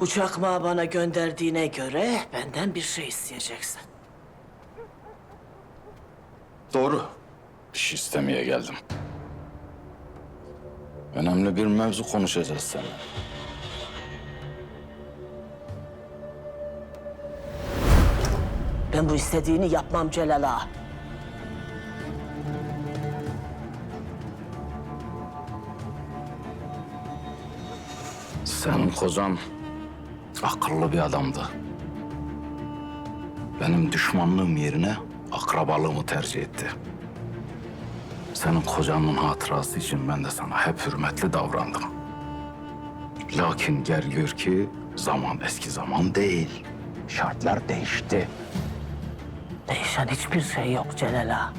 Bu çakmağı bana gönderdiğine göre benden bir şey isteyeceksin. Doğru. Bir şey istemeye geldim. Önemli bir mevzu konuşacağız seninle. Ben bu istediğini yapmam Celal Ağa. Senin kocan akıllı bir adamdı. Benim düşmanlığım yerine akrabalığımı tercih etti. Senin kocanın hatırası için ben de sana hep hürmetli davrandım. Lakin gel gör ki zaman eski zaman değil. Şartlar değişti. Değişen hiçbir şey yok Celal Ağa.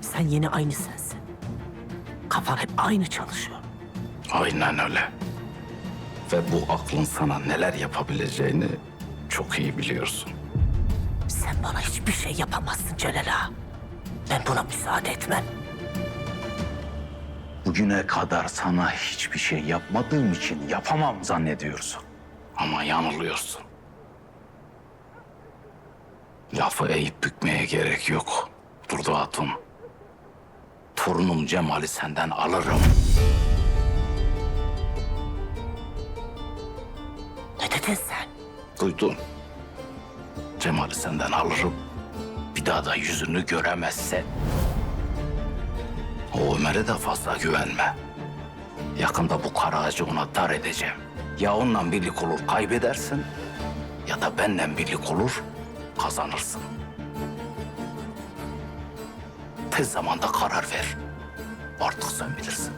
Sen yine aynı sensin. Kafan hep aynı çalışıyor. Aynen öyle. Ve bu aklın sana neler yapabileceğini çok iyi biliyorsun. Sen bana hiçbir şey yapamazsın Celal Ağa. Ben buna müsaade etmem. Bugüne kadar sana hiçbir şey yapmadığım için yapamam zannediyorsun. Ama yanılıyorsun. Lafı eğip bükmeye gerek yok. Durdu Hatun. Torunum Cemal'i senden alırım. Dedin sen? Duydun. Cemal'i senden alırım. Bir daha da yüzünü göremezsen. O Ömer'e de fazla güvenme. Yakında bu kara ona dar edeceğim. Ya onunla birlik olur kaybedersin ya da benimle birlik olur kazanırsın. Tez zamanda karar ver. Artık sen bilirsin.